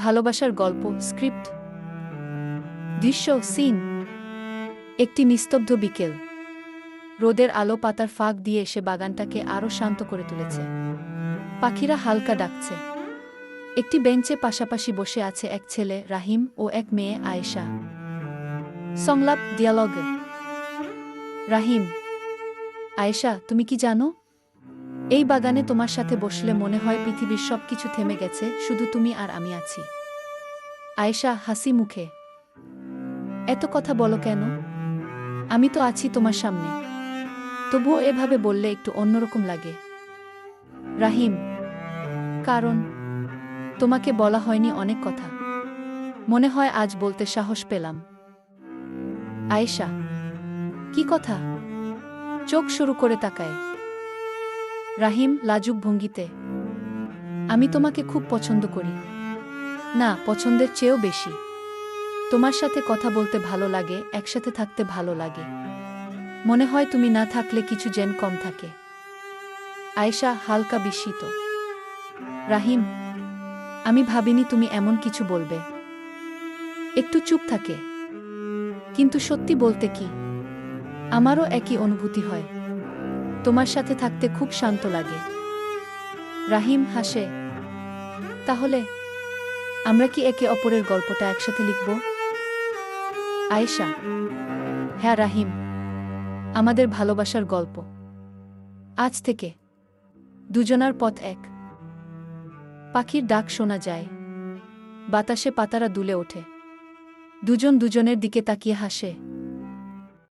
ভালোবাসার গল্প, স্ক্রিপ্ট। দৃশ্য, সিন। একটি নিস্তব্ধ বিকেল। রোদের আলো পাতার ফাঁক দিয়ে এসে বাগানটাকে আরও শান্ত করে তুলেছে। পাখিরা হালকা ডাকছে। একটি বেঞ্চে পাশাপাশি বসে আছে এক ছেলে, রাহিম, ও এক মেয়ে, আয়েশা। সংলাপ ডিয়ালগ রাহিম, আয়েশা, তুমি কি জানো? এই বাগানে তোমার সাথে বসলে মনে হয় পৃথিবীর সব কিছু থেমে গেছে, শুধু তুমি আর আমি আছি। আয়েশা, হাসি মুখে। এত কথা বলো কেন? আমি তো আছি তোমার সামনে। তবুও এভাবে বললে একটু অন্যরকম লাগে। রাহিম, কারণ তোমাকে বলা হয়নি অনেক কথা। মনে হয় আজ বলতে সাহস পেলাম। আয়েশা, কি কথা? চোখ শুরু করে তাকায়। রাহিম লাজুক ভঙ্গিতে, আমি তোমাকে খুব পছন্দ করি। না, পছন্দের চেয়েও বেশি। তোমার সাথে কথা বলতে ভালো লাগে, একসাথে থাকতে ভালো লাগে। মনে হয় তুমি না থাকলে কিছু জেন কম থাকে। আয়েশা হালকা বিস্মিত, রাহিম, আমি ভাবিনি তুমি এমন কিছু বলবে। একটু চুপ থাকে। কিন্তু সত্যি বলতে কি? আমারও একই অনুভূতি হয়। তোমার সাথে থাকতে খুব শান্ত লাগে। রাহিম হাসে, তাহলে আমরা কি একে অপরের গল্পটা একসাথে লিখব? আয়েশা হ্যাঁ রাহিম, আমাদের ভালোবাসার গল্প। আজ থেকে দুজনার পথ এক। পাখির ডাক শোনা যায়, বাতাসে পাতারা দুলে ওঠে। দুজন দুজনের দিকে তাকিয়ে হাসে